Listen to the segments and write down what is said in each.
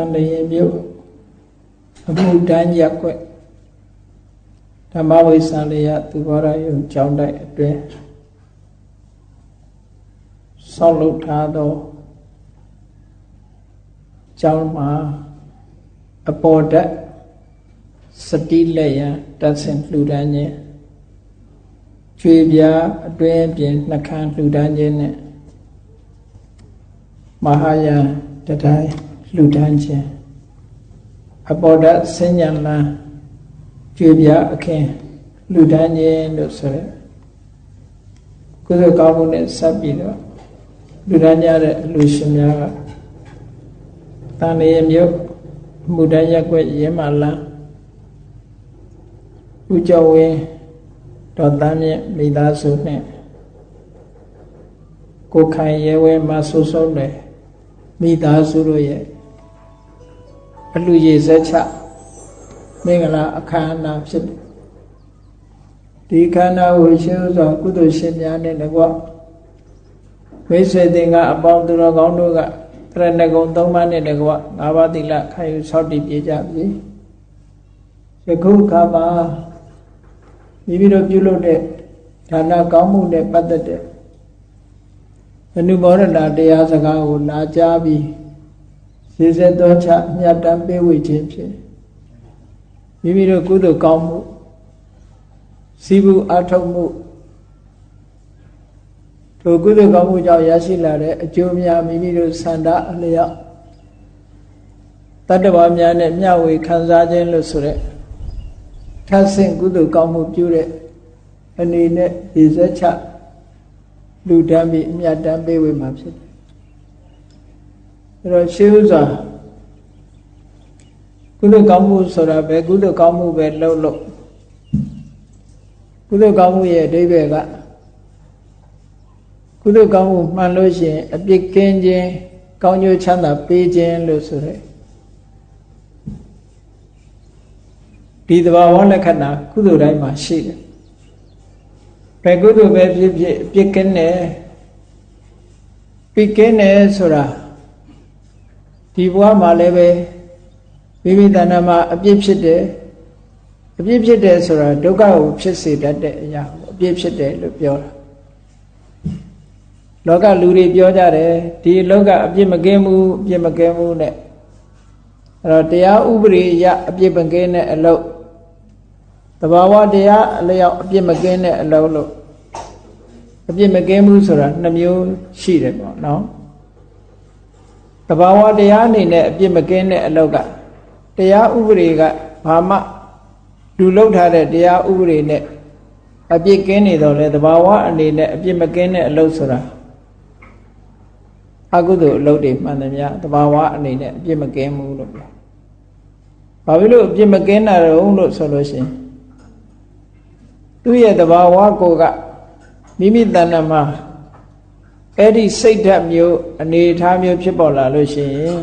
န်တရင်မြို့အမှုတန်းရက်ွက်ဓမ္မဝိဆံလျာသူဘောရယုံကျောင်းတိုက်အတွင်းဆောက်လုပ်ထားသောကျောင်းမှာအပေါ်ဓာတ်စတိလက်ရန်တက်ဆင်လှူဒန်းခြင်းကျွေပြားအတွင်းပြင်နှခမ်းလှူဒန်းခြင်းနဲ့မဟာယံတတိုင်း လှူဒန်းခြင်းအပေါ်ဓာတ်ဆဉ္ညာလန်းကျွေပြားအခင်းလှူဒန်းခြင်းလို့ဆိုရဲကုသိုလ်ကောင်းမှုနဲ့ဆက်ပြီးတော့လူဒန်းကြတဲ့အလူရှင်များကတန်ရမြို့မူတန်းရက်ွက်ရင်းမာလန်းဦးကျော်ဝင်းတော်တန်းမြင့်မိသားစုနဲ့ကိုခိုင်ရဲဝဲမဆိုးဆုံးတယ်မိသားစုတို့ရဲ့ အလူရည်စက်ချမင်္ဂလာအခမ်းအနားဖြစ်တယ်ဒီခန္ဓာကိုရှင်းဥစွာကုသိုလ်ရှင်များနဲ့တကွမိတ်ဆွေတင်ကအပေါင်းသူတော်ကောင်းတို့ကတရဏဂုံ၃ပါးနဲ့တကွ၅ပါးသီလခံယူဆောက်တည်ပြကြပြီယခုခါမှာမိမိတို့ပြုလုပ်တဲ့ဒါနကောင်းမှုနဲ့ပတ်သက်တဲ့အနုဘောဒနာတရားစကားကိုနာကြားပြီး စေစတော်ချမြတ်တမ်းပေးဝေခြင်းဖြင့်မိမိတို့ကုသိုလ်ကောင်းမှုစီးပူအထောက်မှုထိုကုသိုလ်ကောင်းမှုကြောင့်ရရှိလာတဲ့အကျိုးများမိမိတို့ဆန္ဒအလျောက်တတ္တဝါများနဲ့မျှဝေခံစားခြင်းလို့ဆိုရက်ထပ်ဆင့်ကုသိုလ်ကောင်းမှုပြုတဲ့အနေနဲ့ရည်စက်ချလူတန်းပြီးအမြတ်တမ်းပေးဝေမှာဖြစ်တယ်။ အဲတော့ရှေးဥစွာကုသိုလ်ကောင်းမှုဆိုတာပဲကုသိုလ်ကောင်းမှုပဲလှုပ်လို့ကုသိုလ်ကောင်းမှုရဲ့အဓိပ္ပာယ်ကကုသိုလ်ကောင်းမှုမှန်လို့ရှိရင်အပြစ်ကင်းခြင်းကောင်းကျိုးချမ်းသာပေးခြင်းလို့ဆိုရဲဒီသဘာဝလက္ခဏာကုသိုလ်တိုင်းမှာရှိတယ်ဘယ်ကုသိုလ်ပဲဖြစ်ဖြစ်အပြစ်ကင်းတယ်ပြစ်ကင်းတယ်ဆိုတာ ဒီဘဝမှာလည်းပဲမိမိတဏ္ဍာမှာအပြစ်ဖြစ်တယ်အပြစ်ဖြစ်တယ်ဆိုတာဒုက္ခကိုဖြစ်စေတတ်တဲ့အရာကိုအပြစ်ဖြစ်တယ်လို့ပြောတာလောကလူတွေပြောကြတယ်ဒီလောကအပြစ်မကင်းဘူးအပြစ်မကင်းဘူးနဲ့အဲ့တော့တရားဥပဒေအရအပြစ်မကင်းတဲ့အလုပ်တဘာဝတရားအလျောက်အပြစ်မကင်းတဲ့အလုပ်လို့အပြစ်မကင်းဘူးဆိုတာနှမျိုးရှိတယ်ပေါ့နော် တဘာဝတရားအနေနဲ့အပြစ်မကင်းတဲ့အလုပ်ကတရားဥပဒေကဘာမှလူလောက်ထားတဲ့တရားဥပဒေနဲ့အပြစ်ကင်းနေတော့လေတဘာဝအနေနဲ့အပြစ်မကင်းတဲ့အလုပ်ဆိုတာအကုသိုလ်အလုပ်တွေမှန်သမျှတဘာဝအနေနဲ့အပြစ်မကင်းဘူးလို့ပြော။ဘာဖြစ်လို့အပြစ်မကင်းတာတုံးလို့ဆိုလို့ရှိရင်သူ့ရဲ့တဘာဝကိုကမိမိတဏ္ဍမှာ အဲ့ဒီစိတ်ဓာတ်မျိုးအနေထားမျိုးဖြစ်ပေါ်လာလို့ရှိရင်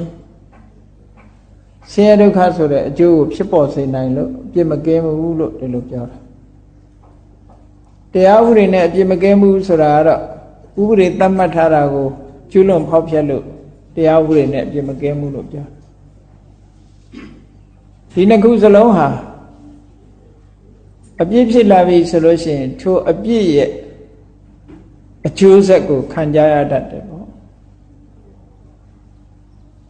ဆင်းရဲဒုက္ခဆိုတဲ့အကျိုးကိုဖြစ်ပေါ်စေနိုင်လို့အပြစ်မကင်းဘူးလို့ဒီလိုပြောတာတရားဥပဒေနဲ့အပြစ်မကင်းဘူးဆိုတာကတော့ဥပဒေသတ်မှတ်ထားတာကိုကျွလွန်ဖောက်ဖျက်လို့တရားဥပဒေနဲ့အပြစ်မကင်းဘူးလို့ပြောဒီနှစ်ခုစလုံးဟာအပြစ်ဖြစ်လာပြီဆိုလို့ရှိရင်ထိုအပြစ်ရဲ့ အကျိုးဆက်ကိုခံကြရတတ်တယ်ပေါ့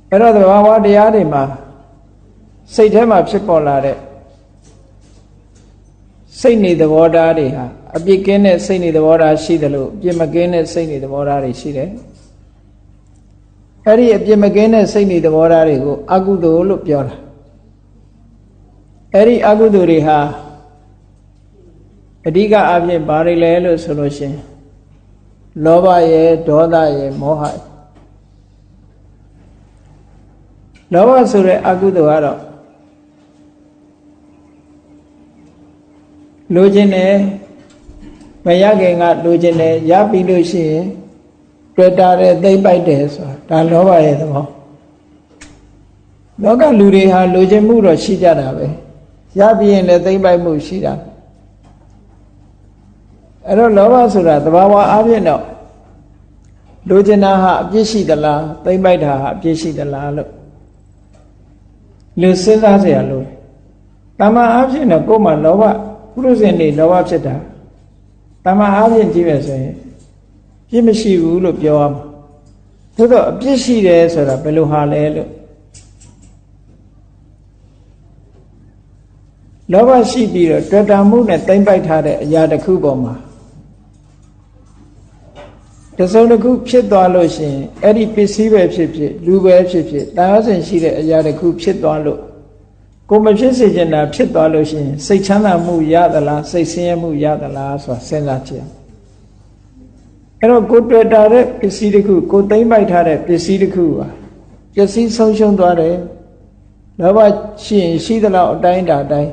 အဲ့တော့သဘာဝတရားတွေမှာစိတ်ထဲမှာဖြစ်ပေါ်လာတဲ့စိတ်နေသဘောထားတွေဟာအပြစ်ကင်းတဲ့စိတ်နေသဘောထားရှိတယ်လို့အပြစ်မကင်းတဲ့စိတ်နေသဘောထားတွေရှိတယ်အဲ့ဒီအပြစ်မကင်းတဲ့စိတ်နေသဘောထားတွေကိုအကုသိုလ်လို့ပြောတာအဲ့ဒီအကုသိုလ်တွေဟာအဓိကအဖြစ်ဘာတွေလဲလို့ဆိုလို့ရှင် လောဘရဲ့ဒေါသရဲ့မောဟလောဘဆိုတဲ့အကုသိုလ်ကတော့လိုချင်တယ်မရခင်ကလိုချင်တယ်ရပြီလို့ရှိရင်တွေ့တာတဲ့သိမ့်ပိုက်တယ်ဆိုတာဒါလောဘရဲ့သဘောလောကလူတွေဟာလိုချင်မှုတော့ရှိကြတာပဲရပြီရင်လည်းသိမ့်ပိုက်မှုရှိတာ အဲ့တော့လောဘဆိုတာသဘာဝအပြင်တော့လိုချင်တာဟာအပြစ်ရှိသလားသိမ့်ပိုက်တာဟာအပြစ်ရှိသလားလို့ လူစဉ်းစားเสียလို့တမန်အားဖြင့်တော့ကိုယ်မှာလောဘပုရုဇဉ်တွေလောဘဖြစ်တာတမန်အားဖြင့်ကြည့်မယ်ဆိုရင်ပြစ်မရှိဘူးလို့ပြောရမှာသို့တော့အပြစ်ရှိတယ်ဆိုတာဘယ်လိုဟာလဲလို့လောဘရှိပြီးတော့တွေ့တာမှုနဲ့တိမ့်ပိုက်ထားတဲ့အရာတစ်ခုပေါ်မှာ တစုံတစ်ခုဖြစ်သွားလို့ရှိရင်အဲ့ဒီပစ္စည်းပဲဖြစ်ဖြစ်လူပဲဖြစ်ဖြစ်တာယာစဉ်ရှိတဲ့အရာတစ်ခုဖြစ်သွားလို့ကိုမဖြစ်စေချင်တာဖြစ်သွားလို့ရှိရင်စိတ်ချမ်းသာမှုရသလားစိတ်ဆင်းရဲမှုရသလားဆိုတာစဉ်းစားကြည့်အောင်အဲ့တော့ကိုတွေ့တာတဲ့ပစ္စည်းတစ်ခုကိုသိမ့်ပိုက်ထားတဲ့ပစ္စည်းတစ်ခုပါပစ္စည်းဆုံးရှုံးသွားတယ်လောဘရှိရင်ရှိသလောက်အတိုင်းတာအတိုင်း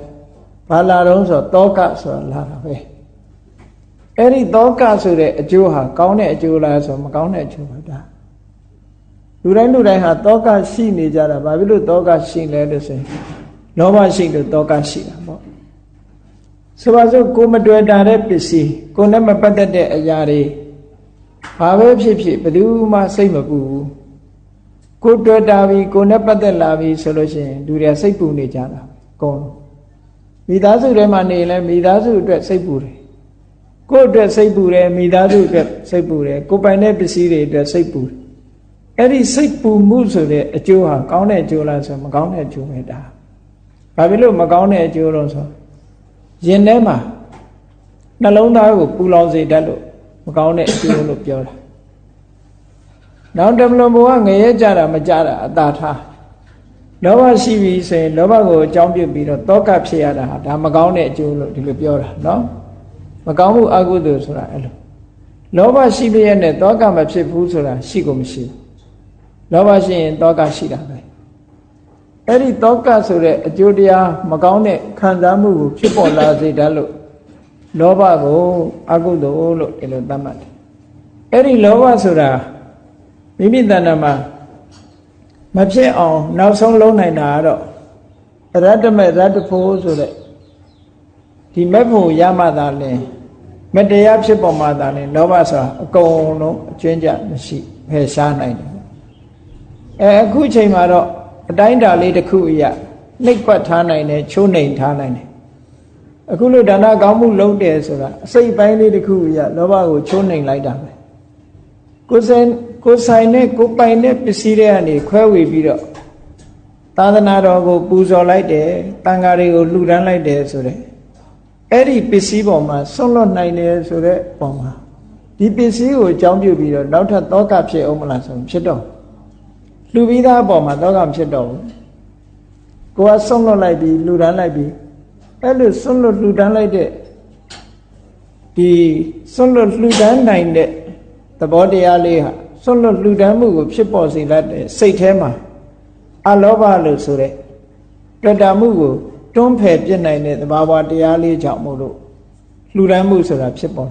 ဘာလာတော့ဆိုတော့တောကဆိုတာလာတာပဲ အဲ့ဒီတောကဆိုတဲ့အကျိုးဟာကောင်းတဲ့အကျိုးလားဆိုမကောင်းတဲ့အကျိုးပါဒါလူတိုင်းလူတိုင်းဟာတောကရှိနေကြတာဘာဖြစ်လို့တောကရှိလဲလို့ဆိုရင်လောဘရှိလို့တောကရှိတာပေါ့ဆိုပါစို့ကိုမတွေ့တာတဲ့ပစ္စည်းကိုနဲ့မပတ်သက်တဲ့အရာတွေဘာပဲဖြစ်ဖြစ်ဘယ်သူမှစိတ်မပူဘူးကိုတွေ့တာပြီကိုနဲ့ပတ်သက်လာပြီဆိုလို့ရှိရင်လူတွေကစိတ်ပူနေကြတာအကုန်လုံးမိသားစုထဲမှာနေရင်လည်းမိသားစုအတွက်စိတ်ပူတယ် ကိုယ့်အတွက်စိတ်ပူတယ်မိသားစုအတွက်စိတ်ပူတယ်ကိုယ်ပိုင်တဲ့ပစ္စည်းတွေအတွက်စိတ်ပူတယ်အဲ့ဒီစိတ်ပူမှုဆိုတဲ့အကျိုးဟာကောင်းတဲ့အကျိုးလားဆိုမကောင်းတဲ့အကျိုးပဲဒါဘာဖြစ်လို့မကောင်းတဲ့အကျိုးလို့ဆိုရင်ထဲမှာနှလုံးသားကိုပူလောင်စေတတ်လို့မကောင်းတဲ့အကျိုးလို့ပြောတာနောက်တမလွန်ဘဝငရဲကြတာမကြတာအတာထားလောဘရှိပြီဆိုရင်လောဘကိုအကြောင်းပြုပြီးတော့တောကဖြစ်ရတာဟာဒါမကောင်းတဲ့အကျိုးလို့ဒီလိုပြောတာနော်မ ကောင်းမှုအကုသိုလ်ဆိုတာအဲ့လိုလောဘရှိပြည့်နဲ့တောကမဖြစ်ဘူးဆိုတာရှိကိုမရှိဘူးလောဘရှိရင်တောကရှိတာပဲအဲ့ဒီတောကဆိုတဲ့အကျိုးတရားမကောင်းတဲ့ခံစားမှုကိုဖြစ်ပေါ်လာစေတတ်လို့လောဘကိုအကုသိုလ်လို့ဒီလိုသတ်မှတ်တယ်အဲ့ဒီလောဘဆိုတာမိမိတဏ္ဍာမှာမဖြစ်အောင်နောက်ဆုံးလုံးနိုင်တာကတော့ရတ္တမေရတ္တဖို့ဆိုတဲ့ဒီမဲ့ဖို့ရမှသာလဲ မတရားဖြစ်ပေါ်မှသာလဲလောဘဆိုတာအကုန်လုံးအကျွင်းကြမရှိဖယ်ရှားနိုင်တယ်အဲအခုချိန်မှာတော့အတိုင်းတာလေးတစ်ခုအရာနှိပ်ကွက်ထားနိုင်တယ်ချိုးနှိမ်ထားနိုင်တယ်အခုလို့ဒါနကောင်းမှုလုံးတယ်ဆိုတာအစိတ်ပိုင်းလေးတစ်ခုအရာလောဘကိုချိုးနှိမ်လိုက်တာပဲကိုယ်စင်ကိုယ်ဆိုင်နဲ့ကိုယ်ပိုင်တဲ့ပစ္စည်းတွေကနေခွဲဝေပြီးတော့သာသနာတော်ကိုပူဇော်လိုက်တယ်တန်ဃာတွေကိုလှူဒန်းလိုက်တယ်ဆိုတဲ့ အဲ့ဒီပစ္စည်းပေါ်မှာဆွန့်လွတ်နိုင်တယ်ဆိုတဲ့ပုံမှာဒီပစ္စည်းကိုအကြောင်းပြုပြီးတော့နောက်ထပ်တောကဖြစ်အောင်မလားဆိုဖြစ်တော့လှူပြီးသားအပေါ်မှာတောကမဖြစ်တော့ဘူးကိုကဆွန့်လွတ်လိုက်ပြီးလှူဒန်းလိုက်ပြီးအဲ့လိုဆွန့်လွတ်လှူဒန်းလိုက်တဲ့ဒီဆွန့်လွတ်လှူဒန်းနိုင်တဲ့သဘောတရားလေးဟာဆွန့်လွတ်လှူဒန်းမှုကိုဖြစ်ပေါ်စေတတ်တဲ့စိတ်ထဲမှာအလောဘလို့ဆိုတဲ့တွေ့တာမှုကို တွန်းဖယ်ပြစ်နိုင်တဲ့သဘာဝတရားလေးကြောင့်မို့လို့လှူဒန်းမှုဆိုတာဖြစ်ပေါ်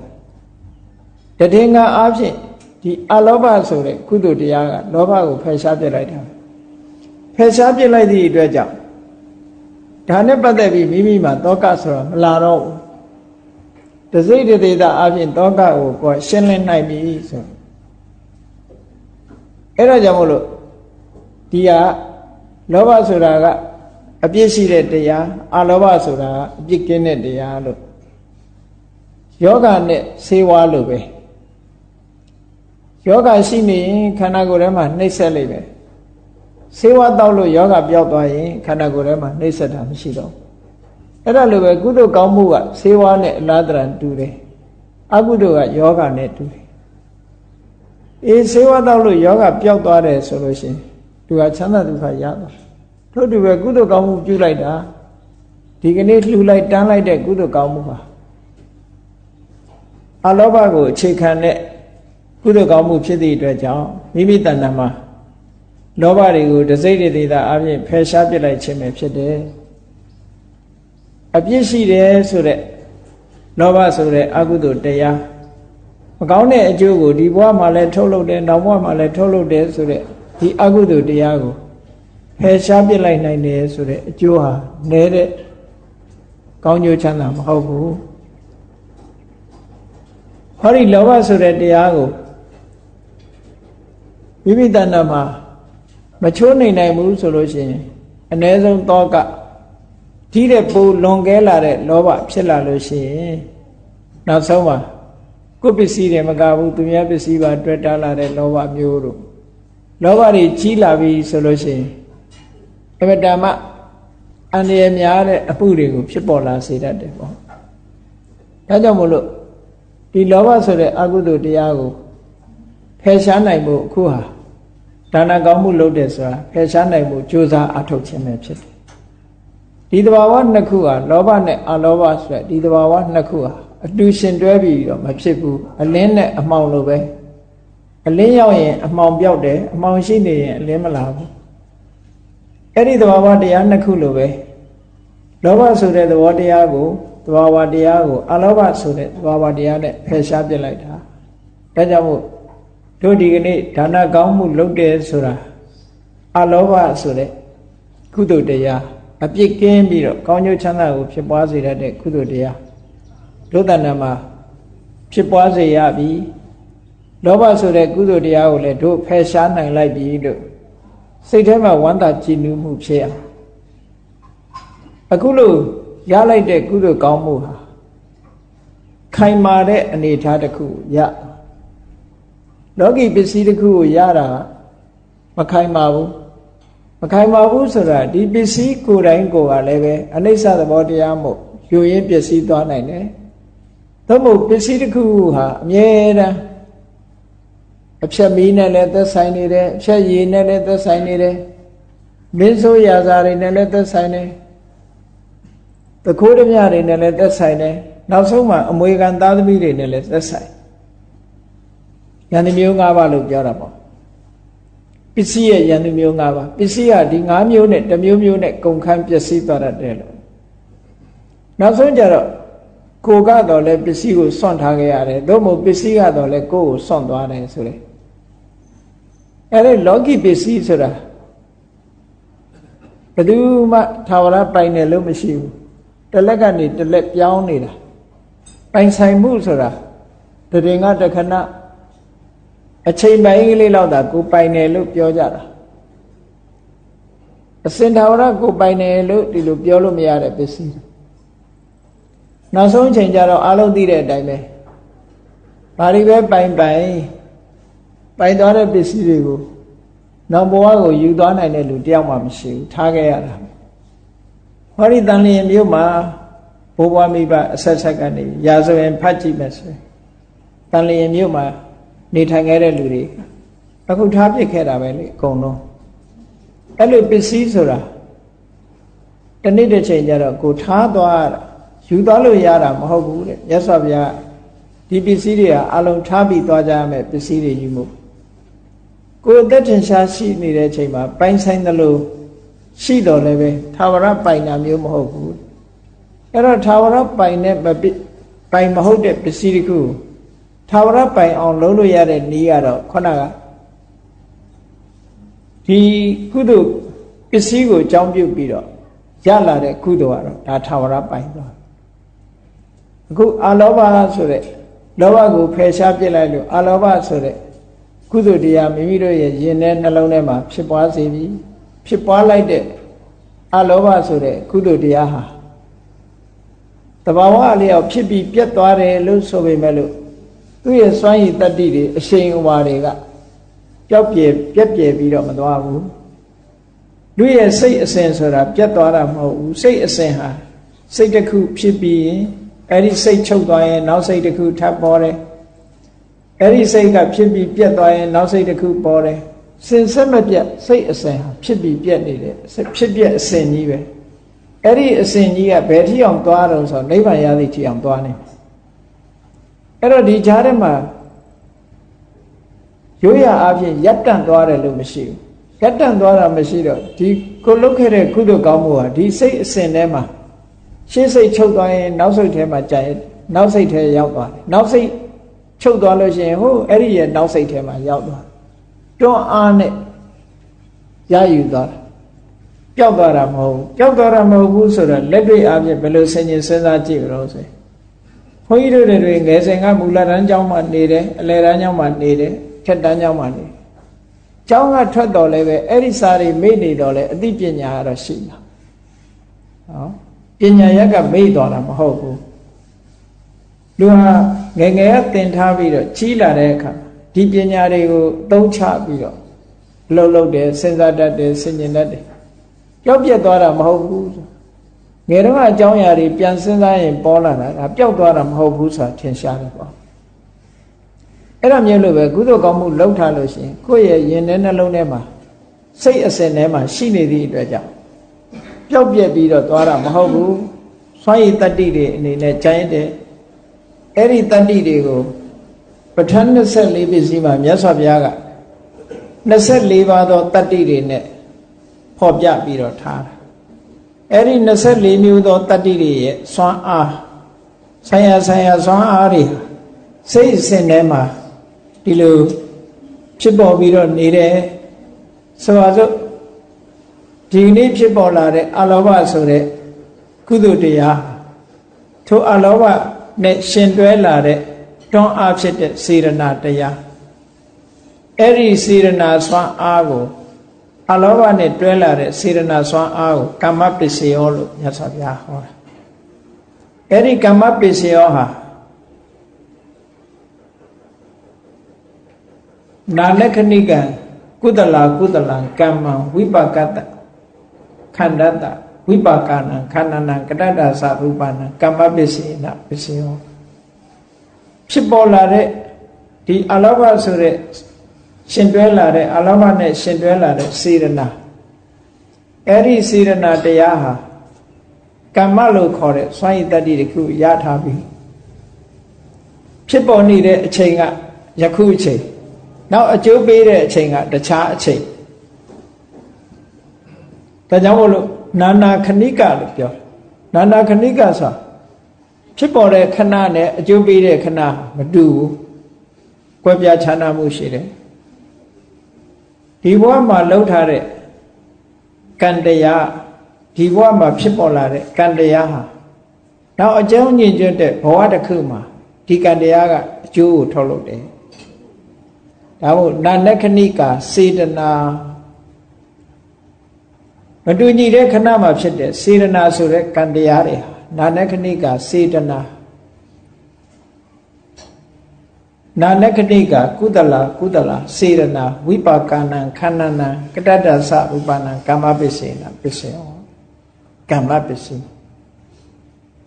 တယ်တည်ငါအားဖြင့်ဒီအလောဘဆိုတဲ့ကုသိုလ်တရားကလောဘကိုဖယ်ရှားပြစ်လိုက်တာဖယ်ရှားပြစ်လိုက်သည့်အတွက်ကြောင့်ဒါနဲ့ပတ်သက်ပြီးမိမိမှာတောကဆိုတာမလာတော့ဘူးတစိတ်တသေးတာအပြင်တောကကိုကိုရှင်းလင်းနိုင်ပြီဆိုအဲ့ဒါကြောင့်မို့လို့ဒီဟာလောဘဆိုတာက အပြစ်ရှိတဲ့တရားအလောဘဆိုတာအပြစ်ကင်းတဲ့တရားလို့ယောဂနဲ့ဆေးဝါးလို့ပဲယောဂရှိနေရင်ခန္ဓာကိုယ်ထဲမှာနှိမ့်ဆက်လိုက်ပဲဆေးဝါးတောက်လို့ယောဂပျောက်သွားရင်ခန္ဓာကိုယ်ထဲမှာနှိမ့်ဆက်တာမရှိတော့အဲ့ဒါလိုပဲကုသိုလ်ကောင်းမှုကဆေးဝါးနဲ့အလားတရန်တူတယ်အကုသိုလ်ကယောဂနဲ့တူတယ်အေးဆေးဝါးတောက်လို့ယောဂပျောက်သွားတယ်ဆိုလို့ရှိရင်သူကချမ်းသာဒုက္ခရသွား ထို့တူပဲကုသိုလ်ကောင်းမှုပြုလိုက်တာဒီကနေ့လှူလိုက်တန်းလိုက်တဲ့ကုသိုလ်ကောင်းမှုပါအလောဘကိုအခြေခံတဲ့ကုသိုလ်ကောင်းမှုဖြစ်သည့်အတွက်ကြောင့်မိမိတဏ္ဍာမှာလောဘတွေကိုတစိမ့်တည်တာအပြင်ဖယ်ရှားပစ်လိုက်ခြင်းပဲဖြစ်တယ်အပြစ်ရှိတယ်ဆိုတဲ့လောဘဆိုတဲ့အကုသိုလ်တရားမကောင်းတဲ့အကျိုးကိုဒီဘဝမှာလည်းထုတ်လုပ်တယ်နောက်ဘဝမှာလည်းထုတ်လုပ်တယ်ဆိုတဲ့ဒီအကုသိုလ်တရားကို ဖယ်ရှားပစ်လိုက်နိုင်တယ်ဆိုတဲ့အကျိုးဟာနဲတဲ့ကောင်းကျိုးချမ်းသာမဟုတ်ဘူးဟောဒီလောဘဆိုတဲ့တရားကိုမိမိတဏ္ဍမှာမချိုးနိုင်နိုင်ဘူးဆိုလို့ရှိရင်အ ਨੇ ဆုံးသောကဒီတဲ့ပူလွန်ကဲလာတဲ့လောဘဖြစ်လာလို့ရှိရင်နောက်ဆုံးမှာကိုယ်ပစ္စည်းတွေမကဘူးသူများပစ္စည်းပါတွေ့တာလာတဲ့လောဘမျိုးတို့လောဘတွေကြီးလာပြီဆိုလို့ရှိရင် အမတမအန္တရာယ်များတဲ့အမှုတွေကိုဖြစ်ပေါ်လာစေတတ်တယ်ပေါ့ဒါကြောင့်မို့လို့ဒီလောဘဆိုတဲ့အကုသိုလ်တရားကိုဖယ်ရှားနိုင်ဖို့အခုဟာဒါနကောင်းမှုလုပ်တယ်ဆိုတာဖယ်ရှားနိုင်ဖို့ကြိုးစားအထောက်ခြင်းပဲဖြစ်တယ်ဒီတဘာဝနှစ်ခုဟာလောဘနဲ့အလောဘဆိုတဲ့ဒီတဘာဝနှစ်ခုဟာအတူရှင်တွဲပြီးတော့မဖြစ်ဘူးအလင်းနဲ့အမှောင်လိုပဲအလင်းရောက်ရင်အမှောင်ပြောက်တယ်အမှောင်ရှိနေရင်အလင်းမလာဘူး အဲ့ဒီတဘာဝတရားနှစ်ခုလိုပဲလောဘဆိုတဲ့သဘောတရားကိုသဘာဝတရားကိုအလောဘဆိုတဲ့သဘာဝတရားနဲ့ဖယ်ရှားပြစ်လိုက်တာဒါကြောင့်မို့တို့ဒီကနေ့ဒါနကောင်းမှုလုပ်တယ်ဆိုတာအလောဘဆိုတဲ့ကုသိုလ်တရားအပြစ်ကင်းပြီးတော့ကောင်းကျိုးချမ်းသာကိုဖြစ်ပွားစေတတ်တဲ့ကုသိုလ်တရားတို့တဏ္ဍာမှာဖြစ်ပွားစေရပြီလောဘဆိုတဲ့ကုသိုလ်တရားကိုလည်းတို့ဖယ်ရှားနိုင်လိုက်ပြီလို့ စိတ်ထဲမှာဝမ်းသာကြည်နူးမှုဖြစ်အောင်အခုလို့ရလိုက်တဲ့ကုသိုလ်ကောင်းမှုဟာခိုင်မာတဲ့အနေအထားတစ်ခုရလောကီပစ္စည်းတစ်ခုကိုရတာမခိုင်မာဘူးမခိုင်မာဘူးဆိုတာဒီပစ္စည်းကိုယ်တိုင်ကိုယ်ကလည်းပဲအနိစ္စသဘောတရားမို့ယူရင်းပစ္စည်းသွားနိုင်တယ်သို့မဟုတ်ပစ္စည်းတစ်ခုဟာအမြဲတမ်း အဖြတ်မီးနဲ့လည်းသက်ဆိုင်နေတယ်အဖြတ်ရည်နဲ့လည်းသက်ဆိုင်နေတယ်မင်းဆိုးရာဇာတွေနဲ့လည်းသက်ဆိုင်တယ်တခိုးဓမြတွေနဲ့လည်းသက်ဆိုင်တယ်နောက်ဆုံးမှအမွေခံသားသမီးတွေနဲ့လည်းသက်ဆိုင်ယန္တိမျိုး၅ပါးလို့ပြောတာပေါ့ပစ္စည်းရဲ့ယန္တိမျိုး၅ပါးပစ္စည်းကဒီ၅မျိုးနဲ့တစ်မျိုးမျိုးနဲ့ကုန်ခန်းပျက်စီးသွားတတ်တယ်လို့နောက်ဆုံးကြတော့ကိုကတော့လည်းပစ္စည်းကိုစွန့်ထားခဲ့ရတယ်သို့မဟုတ်ပစ္စည်းကတော့လည်းကိုယ်ကိုစွန့်သွားတယ်ဆိုလေ အဲ့ဒီလောကီပစ္စည်းဆိုတာဘယ်သူမှသာဝရပိုင်တယ်လို့မရှိဘူးတစ်လက်ကနေတစ်လက်ပြောင်းနေတာပိုင်ဆိုင်မှုဆိုတာတရင်ကတခဏအချိန်ပိုင်းကလေးလောက်သာကိုပိုင်တယ်လို့ပြောကြတာအစင်သာဝရကိုပိုင်တယ်လို့ဒီလိုပြောလို့မရတဲ့ပစ္စည်းနောက်ဆုံးအချိန်ကျတော့အလုံးသိတဲ့အတိုင်းပဲဘာတွေပဲပိုင်ပိုင် ပိုင်သွားတဲ့ပစ္စည်းတွေကိုနောက်ဘဝကိုယူသွားနိုင်တဲ့လူတယောက်မှမရှိဘူးထားခဲ့ရတာဟောဒီတန်လျင်မြို့မှာဘိုးဘွားမိဘအဆက်ဆက်ကနေရာဇဝင်ဖတ်ကြည့်မယ်ဆိုရင်တန်လျင်မြို့မှာနေထိုင်ခဲ့တဲ့လူတွေအခုထားပြစ်ခဲ့တာပဲလေအကုန်လုံးအဲ့လိုပစ္စည်းဆိုတာတနေ့တစ်ချိန်ကျတော့ကိုထားသွားတာယူသွားလို့ရတာမဟုတ်ဘူးတဲ့မြတ်စွာဘုရားဒီပစ္စည်းတွေဟာအလုံးထားပြီးသွားကြရမယ်ပစ္စည်းတွေယူမှု ကိုယ်အသက်ထင်ရှားရှိနေတဲ့အချိန်မှာပိုင်ဆိုင်သလိုရှိတော်လည်းပဲသာဝရပိုင်တာမျိုးမဟုတ်ဘူးအဲ့တော့သာဝရပိုင်တဲ့ပိုင်မဟုတ်တဲ့ပစ္စည်းတခုသာဝရပိုင်အောင်လုပ်လို့ရတဲ့နည်းကတော့ခုနကဒီကုသိုလ်ပစ္စည်းကိုအကြောင်းပြုပြီးတော့ရလာတဲ့ကုသိုလ်ကတော့ဒါသာဝရပိုင်သွားအခုအာလောဘဆိုတဲ့လောဘကိုဖယ်ရှားပြစ်လိုက်လို့အာလောဘဆိုတဲ့ ကုသိုလ်တရားမိမိတို့ရဲ့ယင်ထဲနှလုံးထဲမှာဖြစ်ပွားစေပြီဖြစ်ပွားလိုက်တဲ့အလောဘဆိုတဲ့ကုသိုလ်တရားဟာတဘာဝအလျောက်ဖြစ်ပြီးပြတ်သွားတယ်လို့ဆိုပေမဲ့လို့သူ့ရဲ့စွမ်းရည်တတ္တိတွေအရှိန်အဝါတွေကပျောက်ပြဲပြက်ပြဲပြီးတော့မသွားဘူးလူရဲ့စိတ်အစဉ်ဆိုတာပြတ်သွားတာမဟုတ်ဘူးစိတ်အစဉ်ဟာစိတ်တစ်ခုဖြစ်ပြီးရင်အဲ့ဒီစိတ်ချုပ်သွားရင်နောက်စိတ်တစ်ခုထပ်ပေါ်တယ် အဲ့ဒီစိတ်ကဖြစ်ပြီးပြတ်သွားရင်နောက်စိတ်တစ်ခုပေါ်တယ်စင်ဆက်မပြတ်စိတ်အစဉ်ဟာဖြစ်ပြီးပြတ်နေတယ်ဖြစ်ပြတ်အစဉ်ကြီးပဲအဲ့ဒီအစဉ်ကြီးကဘယ်ထိအောင်သွားတော့ဆိုနိဗ္ဗာန်ရသည့်ထိအောင်သွားနေအဲ့တော့ဒီကြားထဲမှာရိုးရအဖြစ်ရပ်တန့်သွားတယ်လို့မရှိဘူးရပ်တန့်သွားတာမရှိတော့ဒီကိုလုတ်ခဲ့တဲ့ကုသိုလ်ကောင်းမှုဟာဒီစိတ်အစဉ်ထဲမှာရှေ့စိတ်ချုပ်သွားရင် နောက်စိတ်ထဲမှာကြာရင်နောက်စိတ်ထဲရောက်သွားတယ်နောက်စိတ် ချုပ်သွားလို့ရှိရင်ဟိုအဲ့ဒီရဲ့နောက်စိတ်ထဲမှာရောက်သွားတွန်းအားနဲ့ရယူသွားတာပျောက်သွားတာမဟုတ်ဘူးပျောက်သွားတာမဟုတ်ဘူးဆိုတော့လက်တွေ့အားဖြင့်ဘယ်လိုဆင်ခြင်စဉ်းစားကြည့်ကြလို့ဆိုရင်ဘုန်းကြီးတို့တွေငယ်စဉ်ကမူလတန်းကျောင်းမှာနေတယ်အလယ်တန်းကျောင်းမှာနေတယ်ထက်တန်းကျောင်းမှာနေကျောင်းကထွက်တော်လည်းပဲအဲ့ဒီစာတွေမေ့နေတော့လဲအသိပညာကတော့ရှိမှာဟောပညာရက်ကမေ့တော်တာမဟုတ်ဘူး လူဟာငယ်ငယ်ကသင်ထားပြီးတော့ကြီးလာတဲ့အခါဒီပညာတွေကိုအသုံးချပြီးတော့လှုပ်လှုပ်တယ်စဉ်းစားတတ်တယ်ဆင်ခြင်တတ်တယ်ကြောက်ပြက်သွားတာမဟုတ်ဘူးငယ်တော့အကြောင်းအရာတွေပြန်စဉ်းစားရင်ပေါ်လာတာဒါပျောက်သွားတာမဟုတ်ဘူးဆိုတာထင်ရှားတယ်ပေါ့အဲ့ဒါမျိုးလို့ပဲကုသိုလ်ကောင်းမှုလုပ်ထားလို့ရှိရင်ကိုယ့်ရဲ့ရင်ထဲနှလုံးထဲမှာစိတ်အစဉ်ထဲမှာရှိနေသည့်အတွက်ကြောင့်ပျောက်ပြက်ပြီးတော့သွားတာမဟုတ်ဘူးစွမ်းရည်တတ္တိတွေအနေနဲ့ကြိုင်းတဲ့ အဲ့ဒီတတ္တိတွေကိုပဋ္ဌာန်း24ပစ္စည်းမှာမြတ်စွာဘုရားက24ပါးသောတတ္တိတွေနဲ့ဖော်ပြပြီးတော့ထားတာအဲ့ဒီ24မျိုးသောတတ္တိတွေရဲ့စွမ်းအားဆိုင်ရာဆိုင်ရာစွမ်းအားတွေစိတ်အစဉ်ထဲမှာဒီလိုဖြစ်ပေါ်ပြီးတော့နေတယ်ဆိုပါစို့ဒီနေ့ဖြစ်ပေါ်လာတဲ့အလောဘဆိုတဲ့ကုသိုလ်တရားထိုအလောဘ နဲ့ရှင်တွဲလာတဲ့တွန်းအားဖြစ်တဲ့စေရနာတရားအဲ့ဒီစေရနာစွမ်းအားကိုအလောဘနဲ့တွဲလာတဲ့စေရနာစွမ်းအားကိုကမ္မပစ္စယောလို့မြတ်စွာဘုရားဟောတာအဲ့ဒီကမ္မပစ္စယောဟာနာလက္ခဏိကံကုသလာကုသလံကမ္မံဝိပါကတခန္ဓတ္တ ဝိပါကနံခန္ဓနံကတ္တသရူပနံကမ္မပစ္စေနပစ္စယောဖြစ်ပေါ်လာတဲ့ဒီအလောဘဆိုတဲ့ရှင်တွဲလာတဲ့အလောဘနဲ့ရှင်တွဲလာတဲ့စေရနာအဲ့ဒီစေရနာတရားဟာကမ္မလို့ခေါ်တဲ့စွမ်းရည်တတ္တိတစ်ခုရထားပြီဖြစ်ပေါ်နေတဲ့အချိန်ကယခုအချိန်နောက်အကျိုးပေးတဲ့အချိန်ကတခြားအချိန်ဒါကြောင့်မို့လို့ နာနာခဏိကလို့ပြောနာနာခဏိကဆိုဖြစ်ပေါ်တဲ့ခဏနဲ့အကျိုးပေးတဲ့ခဏမတူဘူးကွဲပြားခြားနားမှုရှိတယ်ဒီဘဝမှာလှုပ်ထားတဲ့ကံတရားဒီဘဝမှာဖြစ်ပေါ်လာတဲ့ကံတရားဟာနောက်အကြောင်းညင်ကျွတ်တဲ့ဘဝတစ်ခုမှာဒီကံတရားကအကျိုးကိုထုတ်လုပ်တယ်ဒါမို့နာနခဏိကာစေတနာ မတူညီတဲ့ခဏမှာဖြစ်တဲ့စေတနာဆိုတဲ့ကံတရားတွေဟာနာနခဏိကာစေတနာနာနခဏိကာကုသလကုသလစေရနာဝိပါကနံခန္ဓနံကတ္တတသရူပနံကာမပစ္စေနပစ္စေယောကာမပစ္စေ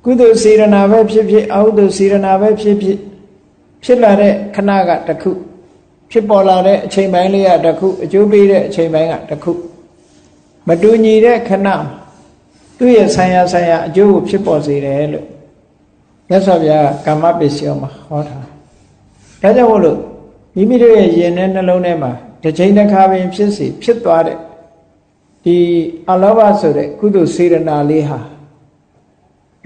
ကုသိုလ်စေရနာပဲဖြစ်ဖြစ်အဟုသိုလ်စေရနာပဲဖြစ်ဖြစ်ဖြစ်လာတဲ့ခဏကတစ်ခု ဖြစ်ပေါ်လာတဲ့အချိန်ပိုင်းလေးကတစ်ခုအကျိုးပေးတဲ့အချိန်ပိုင်းကတစ်ခု မတူညီတဲ့ခဏသူ့ရဲ့ဆံရဆံရအကျိုးကိုဖြစ်ပေါ်စေတယ်လို့မြတ်စွာဘုရားကကာမပစ္စယောမှာဟောထားဒါကြောင့်မို့လို့မိမိတို့ရဲ့ရင်ထဲနှလုံးထဲမှာတစ်ချိန်တစ်ခါပင်ဖြစ်စီဖြစ်သွားတဲ့ဒီအလောဘဆိုတဲ့ကုသိုလ်စေရနာလေးဟာ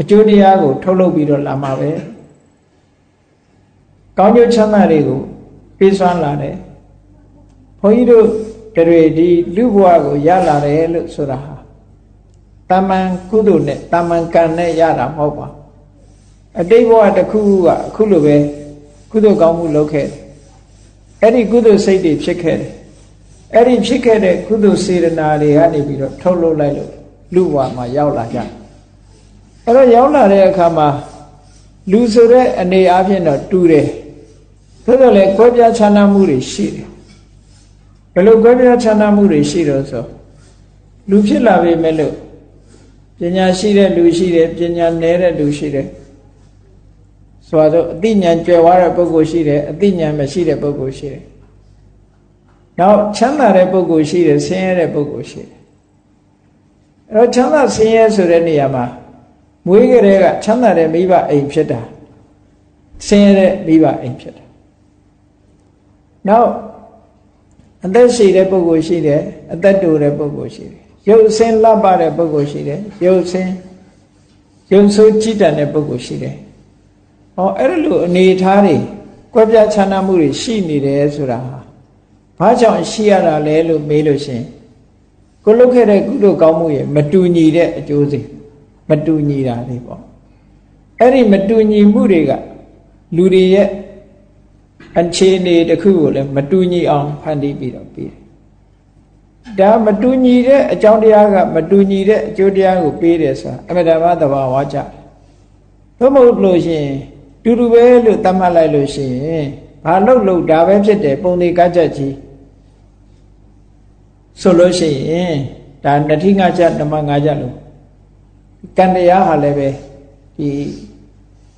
အကျိုးတရားကို ထုတ်လုပ်ပြီးတော့လာမှာပဲကောင်းကျိုးချမ်းသာတွေကိုပေးစွမ်းလာတယ်ဘုန်းကြီးတို့ တွေဒီလူဘဝကိုရလာတယ်လို့ဆိုတာဟာတာမန်ကုသိုလ်နဲ့တာမန်ကံနဲ့ရတာမဟုတ်ပါအတိတ်ဘဝတစ်ခုကအခုလိုပဲကုသိုလ်ကောင်းမှုလုပ်ခဲ့တယ်အဲ့ဒီကုသိုလ်စိတ်တွေဖြစ်ခဲ့တယ်အဲ့ဒီဖြစ်ခဲ့တဲ့ကုသိုလ်စေတနာတွေကနေပြီးတော့ထုတ်လုပ်လိုက်လို့လူဘဝမှာရောက်လာကြအဲ့တော့ရောက်လာတဲ့အခါမှာလူဆိုတဲ့အနေအချင်းတော့တူတယ်သို့တော်လည်းကွဲပြားခြားနားမှုတွေရှိတယ် ဘယ်လိုကွဲပြားခြားနားမှုတွေရှိတော့ဆိုလူဖြစ်လာပြီမဲ့လို့ပညာရှိတဲ့လူရှိတယ်ပညာနည်းတဲ့လူရှိတယ်ဆိုတော့အသိဉာဏ်ကြွယ်ဝတဲ့ပုဂ္ဂိုလ်ရှိတယ်အသိဉာဏ်မရှိတဲ့ပုဂ္ဂိုလ်ရှိတယ်နောက်ချမ်းသာတဲ့ပုဂ္ဂိုလ်ရှိတယ်ဆင်းရဲတဲ့ပုဂ္ဂိုလ်ရှိတယ်အဲ့တော့ချမ်းသာဆင်းရဲဆိုတဲ့နေရာမှာမွေးကလေးကချမ်းသာတဲ့မိဘအိမ်ဖြစ်တာဆင်းရဲတဲ့မိဘအိမ်ဖြစ်တာနောက် အသက်ရှိတဲ့ပုဂ္ဂိုလ်ရှိတယ်အသက်တူတဲ့ပုဂ္ဂိုလ်ရှိတယ်ရုပ်ဆင်းလှပတဲ့ပုဂ္ဂိုလ်ရှိတယ်ရုပ်ဆင်းရုပ်ဆိုးကြည်တတ်တဲ့ပုဂ္ဂိုလ်ရှိတယ်ဟောအဲ့လိုအနေထားတွေကွဲပြားခြားနားမှုတွေရှိနေတယ်ဆိုတာဟာဘာကြောင့်ရှိရတာလဲလို့မေးလို့ရှင်ကိုလုတ်ခဲ့တဲ့ကုသိုလ်ကောင်းမှုရဲ့မတူညီတဲ့အကျိုးစီမတူညီတာတွေပေါ့အဲ့ဒီမတူညီမှုတွေကလူတွေရဲ့ အခြေအနေတစ်ခုကိုလည်းမတူညီအောင်ဖန်တီးပြီးတော့ပြီးတယ်ဒါမတူညီတဲ့အကြောင်းတရားကမတူညီတဲ့အကျိုးတရားကိုပေးတယ်ဆိုတာအမှန်တမ်းသဘာဝကြတယ်။သို့မဟုတ်လို့ရှိရင်တူတူပဲလို့သတ်မှတ်လိုက်လို့ရှိရင်ဘာလို့လို့ဒါပဲဖြစ်တယ်ပုံသေးကကြက်ကြီးဆိုလို့ရှိရင်ဒါနတိငါကြဓမ္မငါကြလို့ကံတရားဟာလည်းပဲဒီ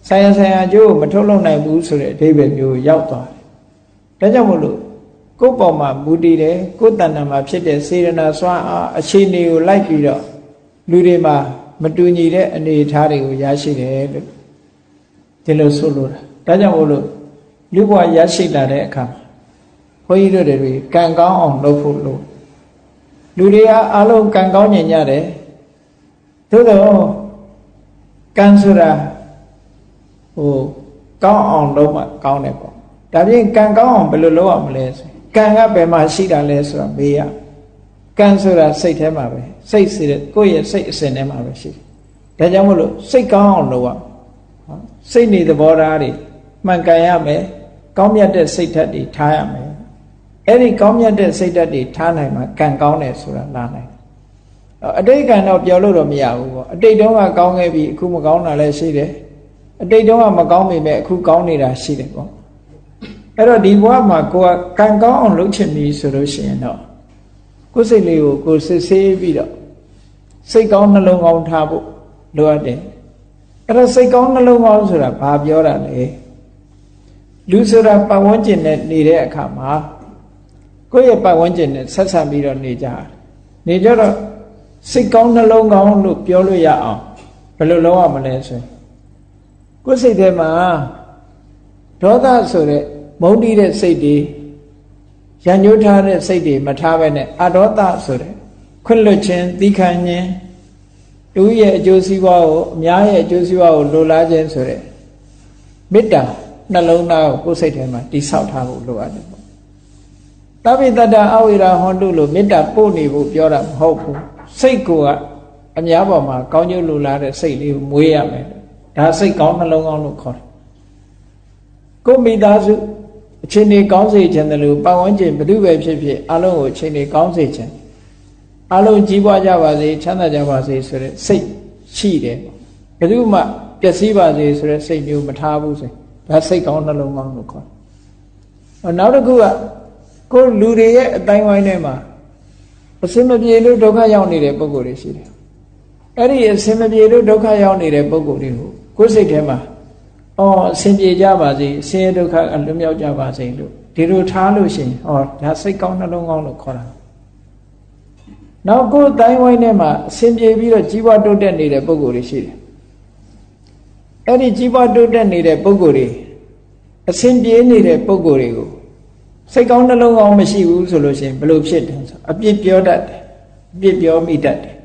ဆိုင်ရဆိုင်ရအကျိုးကိုမထုတ်လုပ်နိုင်ဘူးဆိုတဲ့အဓိပ္ပာယ်မျိုးရောက်သွားတယ်။ဒါကြောင့်မို့လို့ကိုယ်ပေါ်မှာမူတည်တယ်ကိုယ်တဏ္ဍာမှာဖြစ်တဲ့စေရနာစွမ်းအားအခြေအနေကိုလိုက်ပြီးတော့လူတွေမှာမတူညီတဲ့အနေအထားတွေကိုရရှိတယ်လို့ဒီလိုဆိုလိုတာဒါကြောင့်မို့လို့လူဘဝရရှိလာတဲ့အခါဘုန်းကြီးတို့တွေကံကောင်းအောင်လုပ်ဖို့လို့လူတွေကအလုံးကံကောင်းညင်ကြတယ်သို့တော့ကံဆိုတာ ဟိုကောင်းအောင်လုပ်မှကောင်းတယ်ပေါ့ဒါပြင်ကံကောင်းအောင်ဘယ်လိုလုပ်ရမလဲဆိုကံကဘယ်မှာရှိတာလဲဆိုတာမေးရကံဆိုတာစိတ်ထဲမှာပဲစိတ်စီတဲ့ကိုယ့်ရဲ့စိတ်အစဉ်ထဲမှာပဲရှိတယ်ဒါကြောင့်မို့လို့စိတ်ကောင်းအောင်လုပ်ရစိတ်နေသဘောထားတွေမှန်ကန်ရမယ်ကောင်းမြတ်တဲ့စိတ်ဓာတ်တွေထားရမယ်အဲ့ဒီကောင်းမြတ်တဲ့စိတ်ဓာတ်တွေထားနိုင်မှကံကောင်းတယ်ဆိုတာလာနိုင်အတိတ်ကံတော့ပြောလို့တော့မရဘူးပေါ့အတိတ်တုန်းကကောင်းခဲ့ပြီအခုမကောင်းတာလည်းရှိတယ် အတိတ်တုန်းကမကောင်းပေမဲ့အခုကောင်းနေတာရှိတယ်ပေါ့အဲ့တော့ဒီဘဝမှာကိုကကံကောင်းအောင်လုပ်ချင်ပြီဆိုလို့ရှိရင်တော့ကိုယ်စိတ်လေးကိုကိုယ်စစ်ဆေးပြီးတော့စိတ်ကောင်းနှလုံးကောင်းထားဖို့လိုအပ်တယ်အဲ့တော့စိတ်ကောင်းနှလုံးကောင်းဆိုတာဘာပြောတာလဲလူဆိုတာပတ်ဝန်းကျင်နဲ့နေတဲ့အခါမှာကိုယ့်ရဲ့ပတ်ဝန်းကျင်နဲ့ဆက်ဆံပြီးတော့နေကြတယ်နေကြတော့စိတ်ကောင်းနှလုံးကောင်းလို့ပြောလို့ရအောင်ဘယ်လိုလုပ်ရမလဲဆိုရင် ကိုယ်စိတ်ထဲမှာဒေါသဆိုတဲ့မုန်းတီးတဲ့စိတ်တွေရံညှိုးထားတဲ့စိတ်တွေမထားဘဲနဲ့အဒေါသဆိုတဲ့ခွင့်လွတ်ခြင်းသီးခံခြင်းတူရဲ့အကျိုးစီးပွားကိုအများရဲ့အကျိုးစီးပွားကိုလိုလားခြင်းဆိုတဲ့မေတ္တာနှလုံးသားကိုကိုယ်စိတ်ထဲမှာတိဆောက်ထားဖို့လိုအပ်တယ်ပေါ့တပိတ္တအဝိရာဟောတုလို့မေတ္တာပို့နေဖို့ပြောတာမဟုတ်ဘူးစိတ်ကိုကအများပေါ်မှာကောင်းကျိုးလိုလားတဲ့စိတ်လေးကိုမွေးရမယ် ဒါစိတ်ကောင်းနှလုံးကောင်းလို့ခေါ်တယ်ကိုမိသားစုအချိန်ကြီးကောင်းစေခြင်းတယ်လို့ပတ်ဝန်းကျင်ဘယ်သူပဲဖြစ်ဖြစ်အလုံးကိုအချိန်ကြီးကောင်းစေခြင်းအလုံးကြီးပွားကြပါစေချမ်းသာကြပါစေဆိုတဲ့စိတ်ရှိတယ်ဘယ်သူမှပျက်စီးပါစေဆိုတဲ့စိတ်မျိုးမထားဘူးဆိုဒါစိတ်ကောင်းနှလုံးကောင်းလို့ခေါ်တယ်နောက်တစ်ခုကကိုလူတွေရဲ့အတိုင်းဝိုင်းထဲမှာအစင်မပြေလို့ဒုက္ခရောက်နေတဲ့ပုံကိုယ်တွေရှိတယ်အဲ့ဒီအစင်မပြေလို့ဒုက္ခရောက်နေတဲ့ပုံကိုယ်တွေကို ကိုယ်စိတ်ထဲမှာအော်အစင်ပြေကြပါစေအစင်ဒုက္ခအလွတ်မြောက်ကြပါစေလို့ဒီလိုထားလို့ရှိရင်ဟောဒါစိတ်ကောင်းနှလုံးကောင်းလို့ခေါ်တာနောက်ကိုယ်တိုင်းဝိုင်းထဲမှာအစင်ပြေပြီးတော့ကြီးပွားတိုးတက်နေတဲ့ပုံကိုယ်တွေရှိတယ်အဲ့ဒီကြီးပွားတိုးတက်နေတဲ့ပုံကိုယ်တွေအစင်ပြေနေတဲ့ပုံကိုယ်တွေကိုစိတ်ကောင်းနှလုံးကောင်းမရှိဘူးဆိုလို့ရှိရင်ဘယ်လိုဖြစ်တယ်ဆိုအပြစ်ပြောတတ်တယ်အပြစ်ပြောမိတတ်တယ်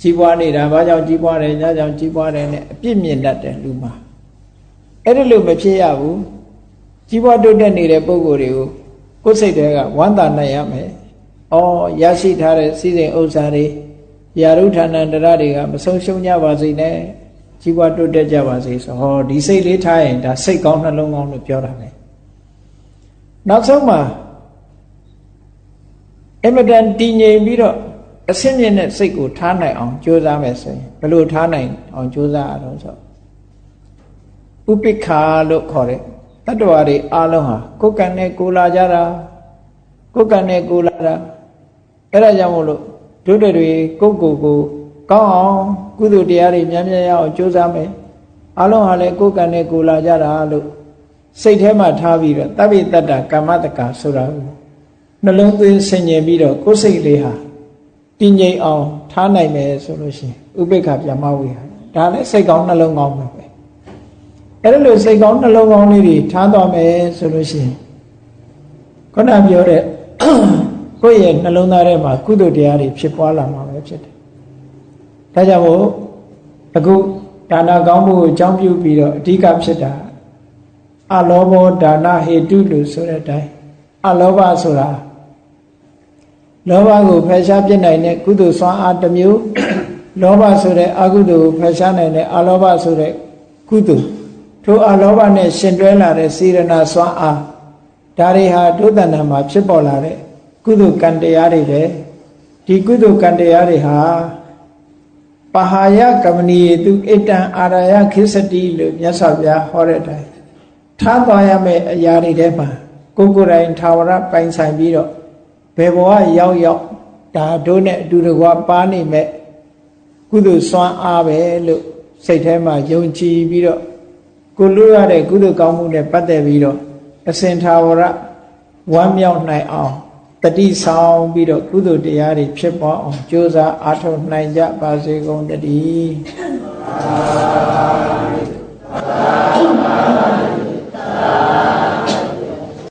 ကြီးပွားနေတာဘာကြောင့်ကြီးပွားတယ်ညာကြောင့်ကြီးပွားတယ်နဲ့အပြစ်မြင်တတ်တယ်လူမှာအဲ့ဒါလို့မဖြစ်ရဘူးကြီးပွားတိုးတက်နေတဲ့ပုံကိုယ်တွေကိုကိုယ်စိတ်တွေကဝမ်းသာနိုင်ရမယ်။အော်ရရှိထားတဲ့စီစဉ်ဥစ္စာတွေယာရုဌာဏန္တရတွေကမဆုံးရှုံးကြပါစေနဲ့ကြီးပွားတိုးတက်ကြပါစေဆိုဟောဒီစိတ်လေးထားရင်ဒါစိတ်ကောင်းနှလုံးကောင်းလို့ပြောတာပဲ။နောက်ဆုံးမှာအမတန်တည်ငြိမ်ပြီးတော့ အစင်းမြင့်တဲ့စိတ်ကိုထားနိုင်အောင်ကြိုးစားမယ်ဆိုရင်ဘယ်လိုထားနိုင်အောင်ကြိုးစားရအောင်ဆိုဥပိ္ပခာလို့ခေါ်တဲ့တတ္တဝါတွေအားလုံးဟာကိုယ်ကံနဲ့ကိုလာကြတာကိုယ်ကံနဲ့ကိုလာတာအဲ့ဒါကြောင့်မို့လို့ဒုတွေတွေကိုကိုကိုကောင်းအောင်ကုသိုလ်တရားတွေများများရအောင်ကြိုးစားမယ်အားလုံးဟာလည်းကိုယ်ကံနဲ့ကိုလာကြတာလို့စိတ်ထဲမှာထားပြီးတော့တပိတ္တကမ္မတက္ကဆိုတာနှလုံးသွင်းဆင်ញင်ပြီးတော့ကိုယ်စိတ်လေးဟာ တည်ငြိမ်အောင်ထားနိုင်မယ်ဆိုလို့ရှိရင်ဥပိ္ပခပြမဝေဟာဒါလည်းစိတ်ကောင်းနှလုံးကောင်းပဲအဲ့ဒါလို့စိတ်ကောင်းနှလုံးကောင်းလေးတွေထားသွားမယ်ဆိုလို့ရှိရင်ခုနပြောတဲ့ကိုယ့်ရဲ့နှလုံးသားထဲမှာကုသိုလ်တရားတွေဖြစ်ပွားလာမှာပဲဖြစ်တယ်။ဒါကြောင့်မို့အခုဒါနကောင်းမှုကိုအကြောင်းပြုပြီးတော့အဓိကဖြစ်တာအလောဘောဒါနဟေတုလို့ဆိုတဲ့အတိုင်းအလောဘဆိုတာ လောဘကိုဖယ်ရှားပြစ်နိုင်တဲ့ကုသိုလ်စွမ်းအားတစ်မျိုးလောဘဆိုတဲ့အကုသိုလ်ကိုဖယ်ရှားနိုင်တဲ့အလောဘဆိုတဲ့ကုသိုလ်ထိုအလောဘနဲ့ရှင်တွဲလာတဲ့စေရနာစွမ်းအားဒါတွေဟာဒုသဏ္ဍာန်မှာဖြစ်ပေါ်လာတဲ့ကုသိုလ်ကံတရားတွေပဲဒီကုသိုလ်ကံတရားတွေဟာပဟာယကမဏီတုဣတံအာရယခိစတိလို့မြတ်စွာဘုရားဟောတဲ့အတိုင်းထားသွားရမယ့်အရာတွေထဲမှာကိုယ်ကိုယ်တိုင်သာဝရပိုင်ဆိုင်ပြီးတော့ ဘယ်ဘဝရောက်ရောက်ဒါတို့နဲ့အတူတကွပါနေမဲ့ကုသိုလ်စွမ်းအားပဲလို့စိတ်ထဲမှာယုံကြည်ပြီးတော့ကိုလူရတဲ့ကုသိုလ်ကောင်းမှုနဲ့ပတ်သက်ပြီးတော့အစဉ်သာဝရဝမ်းမြောက်နိုင်အောင်တတိဆောင်ပြီးတော့ကုသိုလ်တရားတွေဖြစ်ပေါ်အောင်ကြိုးစားအားထုတ်နိုင်ကြပါစေကုန်တည်း